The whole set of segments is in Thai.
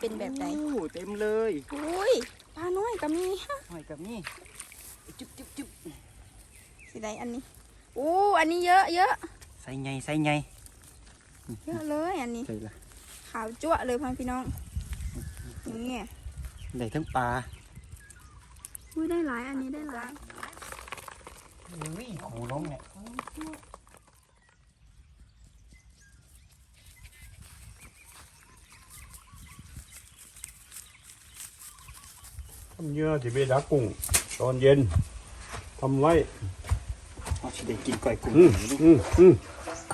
เป็นแบบไหนโอ้เต็มเลยอุ้ยปลาน้อยก็มีหอยกับนี่จุ๊บจุ๊บจุ๊บสิได้อันนี้อู้อันนี้เยอะเยอะใส่ไงใส่ไงเยอะเลยอันนี้ใส่ละขาวจั่วะเลยพังพี่น้องนี่ได้ทั้งปลาอุ้ยได้หลายอันนี้ได้หลายอุ้ยโหล้มเนี่ย ทำเยื่อที่ไปดักกุ้งตอนเย็นทำไว้เราจะได้กินก่อยกุ้งอืมอืมอืม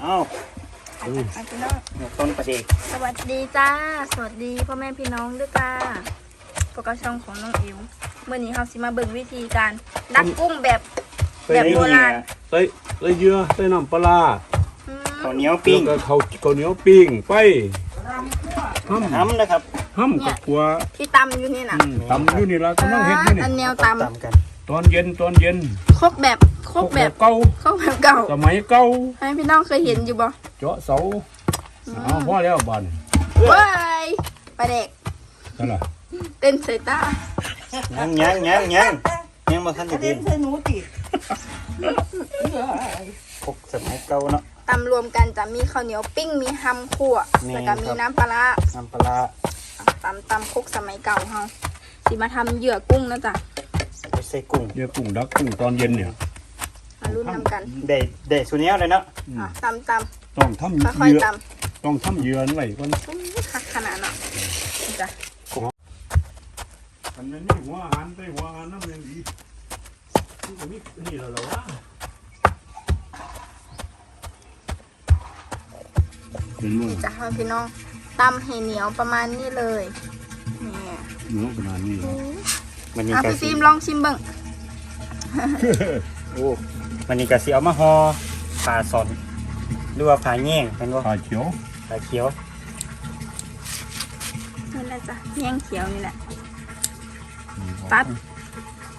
เอ้าอันนี้พี่น้องเดี๋ยวต้นประเด็กสวัสดีจ้า สวัสดีพ่อแม่พี่น้องด้วยจ้าปกช่องของน้องอิ๋วเมื่อนี้เราสิมาเบิ่งวิธีการดักกุ้งแบบแบบโบราณ ใส่ใส่เยื่อใส่น้ำปลาร้าอืมข้าวเหนียวปิ้งแล้วก็ข้าวข้าวเหนียวปิ้งไปห้ำ น้ำนะครับ ห้ำกับกัวที่ตำอยู่นี่นะอืมตำอยู่นี่ละกำลังเฮ็ดอยู่นี่อันแนวตตามกันตอนเย็นตอนเย็นำครกแบบครกแบบเก่าครกแบบเก่าสมัยเก่าให้พี่น้องเคยเห็นอยู่บ่เจาะเสาเอาพอแล้วบันเว้ยไปเด็กนั่นล่ะเต้นใส่ตายังยังยังยังยังมาทันจะดินใส่หนูติพกสมัยเก่าเนาะ ตำรวมกันจะมีข้าวเหนียวปิ้งมีฮัมขั่วนี่แล้วก็มีครับ น้ำปลาร้าน้ำปลาร้า ตำตำครกสมัยเก่าเฮาสิมาทำเหยื่อกุ้งนะจ๊ะไปใส่กุ้งเดี๋ยวกุ้งดักกุ้งตอนเย็นเนี่ย มารุ่นนำกันได้ได้สุดนี้เลยเนาะอะตำตต้องทำำค่อยเยื่อๆตต้องทำเยื่อไว้ก่อนำอื้อคักขนาดเนาะนี่จ้ะอันนั้นนี่หัวอาหารไปหัวอาหารน้ำยังดีนี่ก็มีนี่แล้วเหรอวะเป็นมือนี่จ้ะพ่อพี่น้อง ตำให้เหนียวประมาณนี้เลยนี่เนื้อขนาดนี้เหรอมันนี่อะกะพี่สิฟิล์มลองชิมเบิ่งโอ้มันนี่กะสิเอามาห่อผ่าซอนหรือว่าผ่าแง่งเป็นว่าขาเขียวผ่าเขียวนี่แหละจ้ะแยงเขียวนี่แหละ ตัด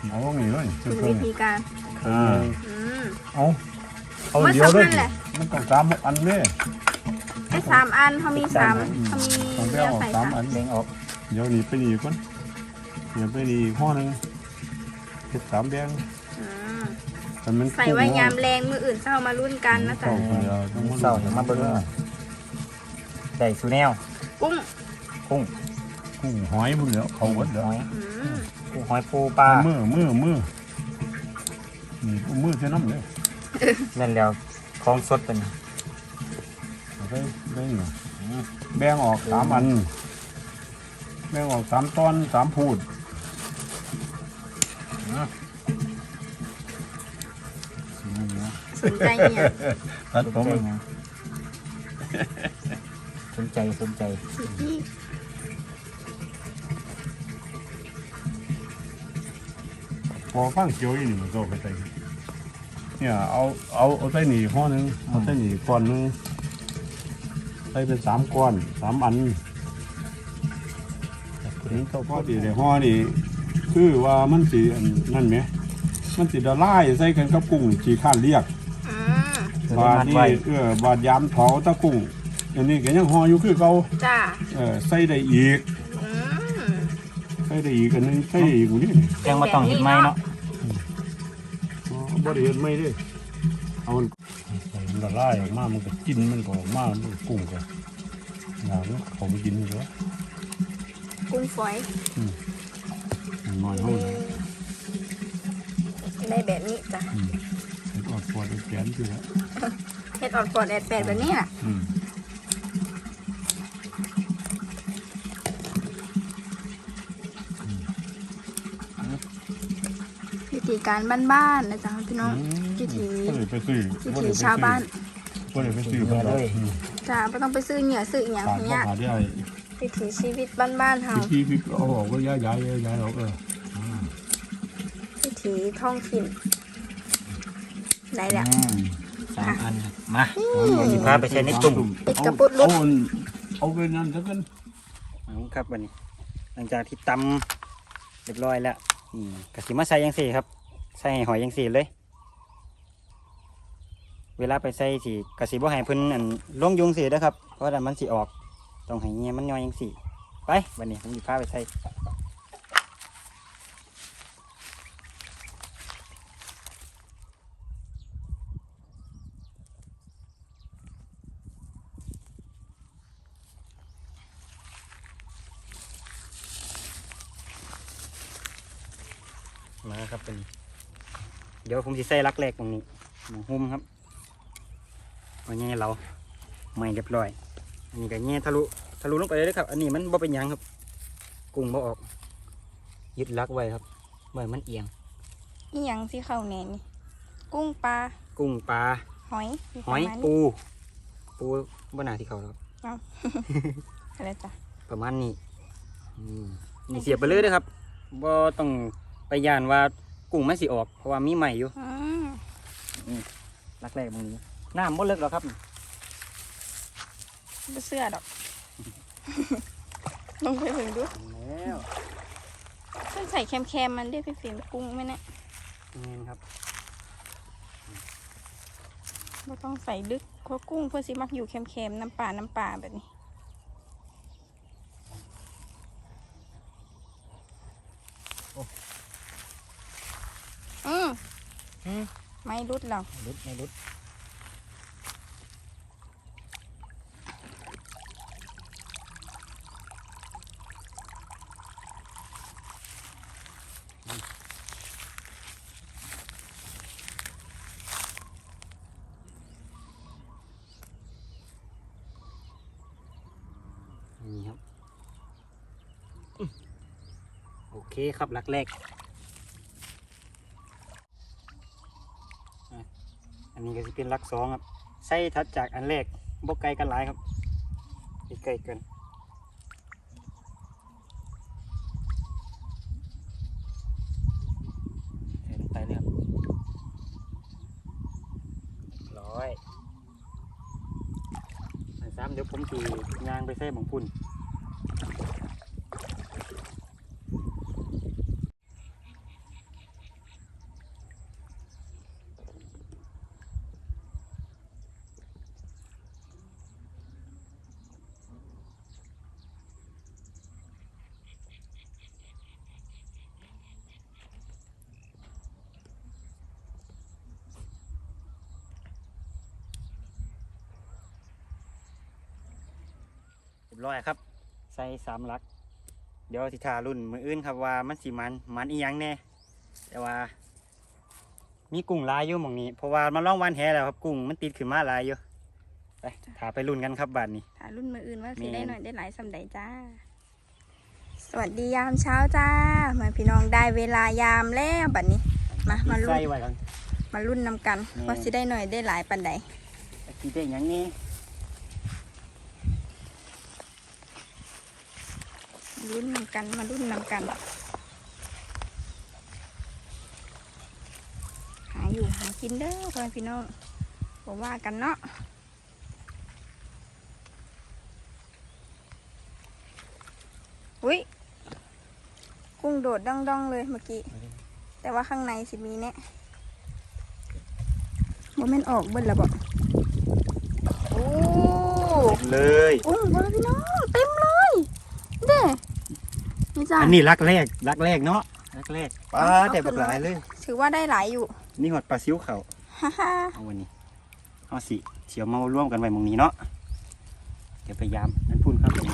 เอาไงเลยคือวิธีการ อ่าอืม เอาเอามันเดียวเลยสำคัญแหละมันต้องสามอันเลย ให้สามอันเขามีสามเขามีต้องไปเนื้อเอาใส่สามสามอันเด้งออกเดี๋ยวนี้ไปนี่ก่อนเดี๋ยวไปนี่อีกห้อหนึงเห็ดสามแดงอืมแต่มันใส่ไว้ยามแรงมืออื่นเช้ามารุ่นกันนะจ๊ะเศร้าเดี๋ยวต้องเศร้าเดี๋ยวมาเบิ่งได้สุแนวกุ้งกุ้งกุ้งหอยมึงเดี๋ยวเขาวัดเดี๋ยวหอยอืมกุ้งหอยปูปลามือมือมือนี่เอามือใช้น้ำเลยนั่นแล้วของสดเป็นเอา ไปได้หน่อยแบ่งออกสามอัน แบ่งออกสามตอนสามพูดสนใจเนี่ยตัดสนผมใจนะสนใจสนใจพอฟังเจียวอีนี่มันก็ไปใส่เนี่ยเอาเอาเอาใส่หนีห้อหนึงเอาใส่หนีก้อนหนึง ใส่เป็นสามก้อนสามอันถึงเจ้าพ่อดีเลยห่อนี่คือว่ามันสีอันนั่นไหมมันสีดลายใส่กันกับกุ้งจีข้านเรียกอืมบาดนี่เออบาดยามเผาตะกุ้งอันนี้ก็ยังห่ออยู่คือเขาจ้าเออใส่ได้อีกอืมใส่ได้อีกอันนึงใส่อีกอยู่นี่ยังมาต้องเห็ดไหมเนาะอ๋อบริเวณไม่ได้ เอามันใส่มันละลายออกมา มันก็กินมันก็ออกมามันก็กุ้งก็หนาวเนาะเขาไปกินอยู่แล้วกุ้งฝอยน้อยเท่าไหร่ได้แบบนี้จ้ะเห็ดออดปอดแขนอยู่แล้วเห็ดออดฟอดแอดแปดแบบนี้น่ะ อืมวิธีการบ้านๆนะจ๊ะพี่น้องวิถีก็เลยไปซื้อวิถีชาวบ้านก็เลยไปซื้อมาเลยจ้าไม่ต้องไปซื้อเหงื่อซื้ออหย่างขาดก็เนี้ยขาดได้วิถีชีวิตบ้านๆเฮาวิธีพี่เอาออกก็ย้ายย้ายย้ายออกเออวิถีท้องถิ่นได้แล้ว อืมสามอันครับมาสิพาไปใช้ในตุ่มปิดกระปุกลุเอากเอาไปนั่นซะกันเอาครับวันนี้ หลังจากที่ตำเรียบร้อยแล้วอืมกะสิมาใส่ยังสี่ครับ ใส่หอยยังสีเลย เวลาไปใส่สีกะสีบ่ให้เพิ่นอันล่วงยุงสีนะครับ เพราะว่ามันสีออก ต้องให้เงี้ยมันย่อยยังสีไปวันนี้ผมจะพาไปใส่มาครับเป็น เดี๋ยวผมจะใส่รักแรกตรงนี้หมูหุ้มครับวันนี้เราไม่เรียบร้อย อันนี้ก็แง่ทะลุทะลุลงไปเลยเด้อครับ อันนี้มันบ่เป็นหยังครับ กุ้งบ่ออก ยึดลักไว้ครับเมื่อมันเอียงนี่ยังสิเข้าแหน่นี่กุ้งปลากุ้งปลาหอยหอยประมาณนี้ปูปูบ่น่าที่เขาแล้วครับอะไรจ้ะประมาณนี้อืมนี่เสียบไปเลยเด้อครับบ่ต้องไปย่านว่า กุ้งมันสิออก เพราะว่ามีใหม่อยู่อืมลักแรกตรงนี้น้ำบ่เลิกหรอกครับบ่เสื้อดอก ลงไปถึงดูแล้วต้องใส่แคมๆมันได้พี่ฟิล์มกุ้งไหมเนี่ยนี่ครับไม่ต้องใส่ลึกเพราะกุ้งเพื่อสิมักอยู่แคมๆน้ำป่าน้ำป่าแบบนี้ อืมอืมไม่รุดหรอกไม่รุดไม่รุดนี่ครับอืมโอเคครับหลักแรกอะ อันนี้ก็จะเป็นหลักสองครับใส่ทัดจากอันแรกบกไกลกันหลายครับใกล้ๆกันใส่ลงไปเลยครับร้อยอันสามเดี๋ยวผมตียางไปใส่บังพุ่น บร้อยครับ ใส่สามหลัก เดี๋ยวสิทารุ่นมืออื่นครับว่ามันสีมันมันอีหยังแน่แต่ว่า มีกุ้งหลายอยู่หมองนี้เพราะว่ามันล่องวันแหแล้วครับกุ้งมันติดขึ้นมาหลายอยู่ไปถาไปรุ่นกันครับบาทนี้ถ่ายรุ่นมืออื่นว่าสิแม่นได้หน่อยได้หลายสำใดจ้า สวัสดียามเช้าจ้าเหมือนพี่น้องได้เวลายามแล้วบัดนี้ มามารุ่นใส่ไว้กันมารุ่นนำกันแม่นว่าสิได้หน่อยได้หลายปันใดกินได้หยังนี่ รุ่นนำกันมารุ่นนำกัน หาอยู่หากินเด้อพ่อแม่พี่น้องบอกว่ากันเนาะอุ้ยกุ้งโดดดองๆเลยเมื่อกี้ แต่ว่าข้างในสิมีเนี่ยโมเมนออกเบิ้ลละบอกโอ้เลยกุ้งพ่อแม่พี่น้องเต็มเลยเด้นี่ จ้าอันนี้รักแรกรักแรกเนาะรักแรกป้าเอาแต่บักขึ้นหมาลายเลย ถือว่าได้หลายอยู่ นี่หอดปลาซิวเขาฮ่าฮ่าเอาวันนี้เอาสิเฉียวมาร่วมกันไว้หมองนี้เนาะเดี๋ยวไปยามนั่นพุ่นครับผม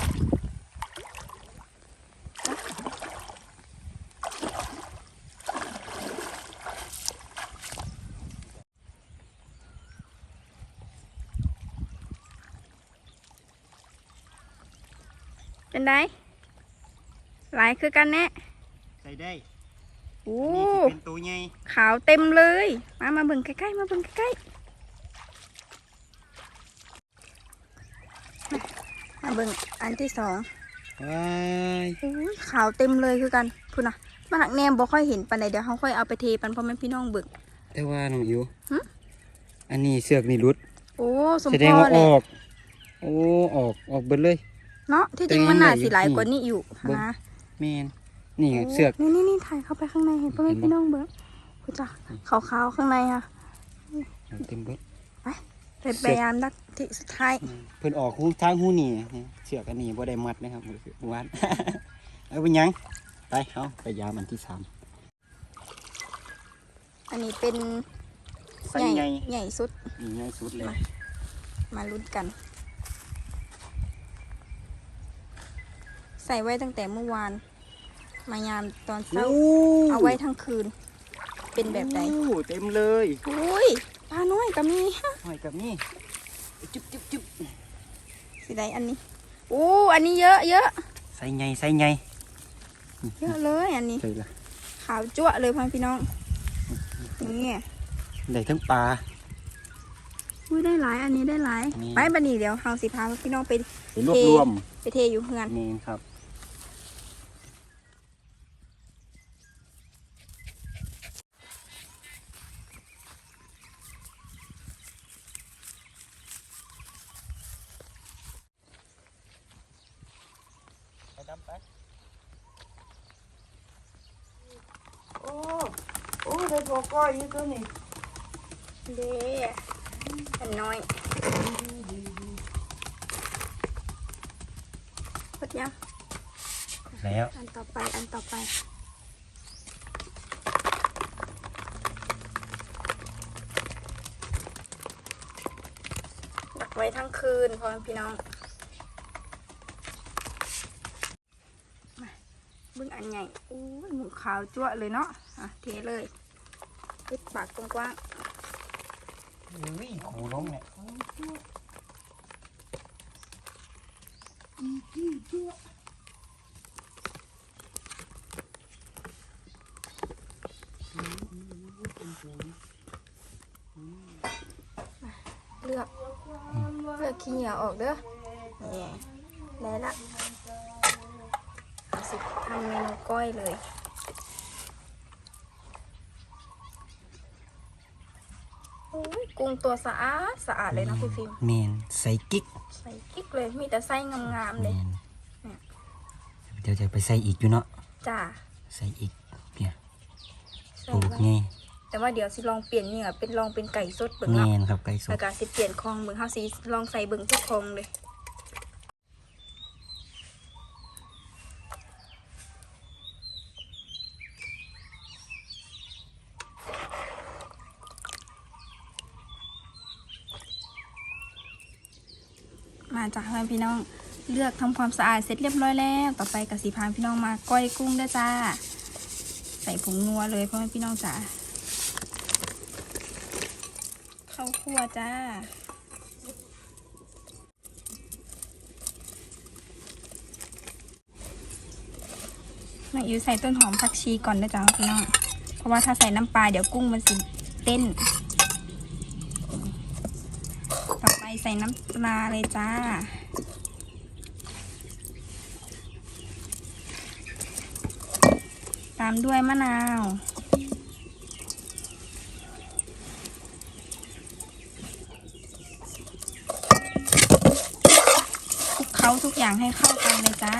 เป็นได หลายคือกันแน่ใส่ได้โอ้นี่สิเป็นตัวใหญ่ขาวเต็มเลย มามาเบิ่งใกล้ๆมาเบิ่งใกล้ๆมาเบิ่งอันที่สองว้ายอุ้ยขาวเต็มเลยคือกันพูดนะมาหักแนมบ่ค่อยเห็นปันใดเดี๋ยวเขาค่อยเอาไปเทปันพ่อแม่พี่น้องเบิ่งแต่ว่าน้องอิวหึอันนี้เสือกนี่รุดโอ้สมแสดพงอว่าเลอยอก โอ้ออกออกเบิดเลย เนาะที่จริงแต่ยังมันน่าเหลืออยู่สิหลายกว่านี้อยู่เบิ่งนะแมนนี่ไงเสือก นี่นี่นี่ถ่ายเข้าไปข้างในเห็นพ่อแม่เห็นบ่พี่น้องเบิ่งพูดจ้ะขาวๆข้างในค่ะเต็มเบิดเป็นพยายามดักที่สุดท้ายเพิ่นออกหูทางหูนี่เชือกอันนี้บ่ได้มัดนะครับวานเอาเป็นหยัง ไปเอาไปยามอันที่สาม อันนี้เป็นใส่ใหญ่ใหญ่ ใหญ่สุดนี่ใหญ่สุดเลย มาลุ้นกัน ใส่ไว้ตั้งแต่เมื่อวาน มายามตอนเช้า เอาไว้ทั้งคืน เป็นแบบไหนโอ้เต็มเลยอุ้ยปลาน้อยก็มีหอยกับนี่จุ๊บจุ๊บจุ๊บสิได้อันนี้อู้อันนี้เยอะเยอะใส่ใหญ่ใส่ใหญ่เยอะเลยอันนี้ใส่ละขาวจั่วะเลยพ่อพี่น้องนี่ได้ทั้งปลาอุ้ยได้หลายอันนี้ได้หลายนี่ไปบันนี้เดี๋ยวเฮาสิพาพี่น้องไปไปรวบรวมไปเทอยู่เฮือนนี่ครับ ไปดำไป โอ้ โอ้ได้บอกก้อยอยู่ตัวนี้ เด้อันน้อยหมด ยังแล้วอันต่อไปอันต่อไปดักไว้ทั้งคืนพ่อแม่พี่น้องมาเบึ้งอันใหญ่อู้ยหมูขาวจั่วะเลยเนาะอะเทเลยปิดปากกว้างอุ้ยหูล้มเนี่ย ๆเลือก เลือกขี้เหนียวออกเด้อนี่ได้ละสิทำเมนูก้อยเลยโอ้ยกุ้งตัวสะอาดสะอาดเลยนะพี่ฟิล์มเมนใส่กิ๊กใส่กิ๊กเลยมีแต่ไส้งามๆเลยเดี๋ยวจะไปใส่อีกอยู่เนาะจ้าใส่อีกเนี่ยปลูกไว้นี่ แต่ว่าเดี๋ยวสิลองเปลี่ยนเนี่ยเป็นลองเป็นไก่สดเบิ่งเมเนาะนครับไก่สแล้วก็สิเปลี่ยนคลองเบิ่งเฮาสิลองใส่เบิ่งทุกคองเลยมาจากเพื่อนพี่น้องเลือกทำความสะอาดเสร็จเรียบร้อยแล้ว ต่อไปกับสีพานพี่น้องมาก้อยกุ้งด้วยจ้า ใส่ผงนัวเลยพ่อแม่พี่น้องจ้าข้าวคั่วจ้า น้องอิ๋วใส่ต้นหอมผักชีก่อนนะจ๊ะพี่น้อง เพราะว่าถ้าใส่น้ำปลาเดี๋ยวกุ้งมันสิเต้น ต่อไปใส่น้ำปลาเลยจ้าตามด้วยมะนาว คลุกเคล้าทุก อย่างให้เข้ากันเลยจ้า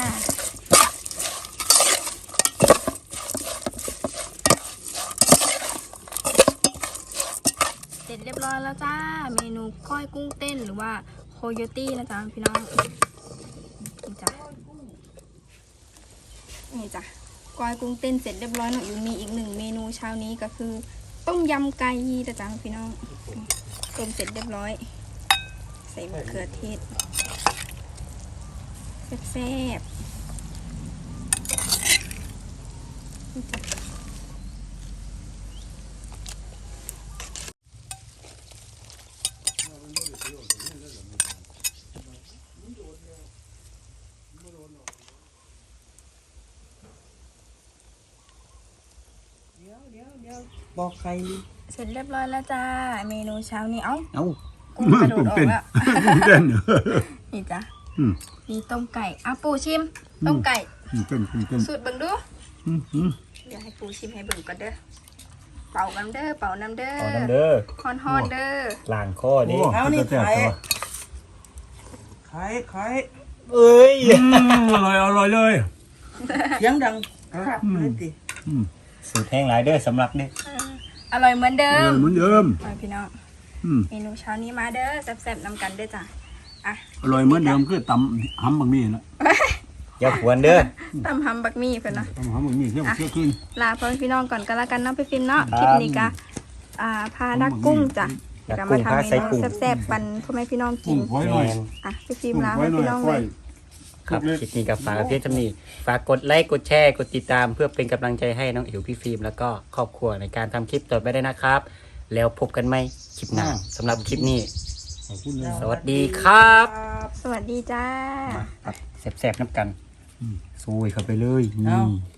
เสร็จเรียบร้อยแล้วจ้า เมนูก้อยกุ้งเต้นหรือว่าโคโยตี้นะจ๊ะพี่น้องนี่จ้ะนี่จ้ะก้อยกุ้งเต้นเสร็จเรียบร้อยหนูอยู่มีอีกหนึ่งเมนูเช้านี้ก็คือ ต้มยำไก่นะจ๊ะพี่น้องต้มเสร็จเรียบร้อย ใส่มะเขือเทศ แซ่บๆนี่จ้ะเดี๋ยวเดี๋ยวเดี๋ยวบอกใคร เสร็จเรียบร้อยแล้วจ้า เมนูเช้านี้เอ้า เอ้ากุ้งกระโดดออกแล้วกุ้งเต้นนี่จ้ะ อืมมีต้มไก่อะปูชิม ต้มไก่กุ้งเต้นกุ้งเต้นสูตรเบิ่งดู อืมอืมเดี๋ยวให้ปูชิมให้เบิ่งก่อนเด้อ เป่าน้ำเด้อ เป่าน้ำเด้อเอาน้ำเด้อฮอนฮอนๆเด้อ ล้างคอดิโอ้เป็นแต่แซ่บตัวใครใครเอ้ยอืมอร่อยอร่อยเลยเสียงดังครับเลยติอืมสูตรแห้งหลายเด้อสำหรับนี่อร่อยเหมือนเดิเอมอเหมือนเดิม มาพี่น้อง อืม เมนูเช้านี้มาเด้อแซ่บๆนำกันเด้อจ้ะ อะอร่อยเหมือนเดิมคือตำหำบางมีนะอย่าหวนเด้อตำหำบักมี่เพิ่นเนาะตำหำบางมีเที่ยวเที่ยวขึ้นลาพ่อแม่พี่น้องก่อนก็แล้วกันเนาะพี่ฟิล์มเนาะครับคลิปนี้ก็อ่าพาดักกุ้งจ้ะดักก็กุ้มางทำพาเมใส่นูกุ้งแซ่บๆปันพ่อแม่พี่น้องกิกุ้นงไว้หน่อยแม่นอะพี่ฟิล์มกุ้งลาไว้พ่อหน่อยพี่น้องไว้เลยครับคลิปนี้กับฝากกับเพียรจำนีฝากกดไลค์กดแชร์กดติดตาม เพื่อเป็นกำลังใจให้น้องอิ๋วพี่ฟิล์มแล้วก็ครอบครัวในการทำคลิปต่อไปได้นะครับ แล้วพบกันไหมคลิปหน้าสำหรับคลิปนี้ ขอบคุณเลยสวัสดีครับสวัสดีจ้าแซ่บๆน้ำกันอืมซูยเข้าไปเลยเอานี่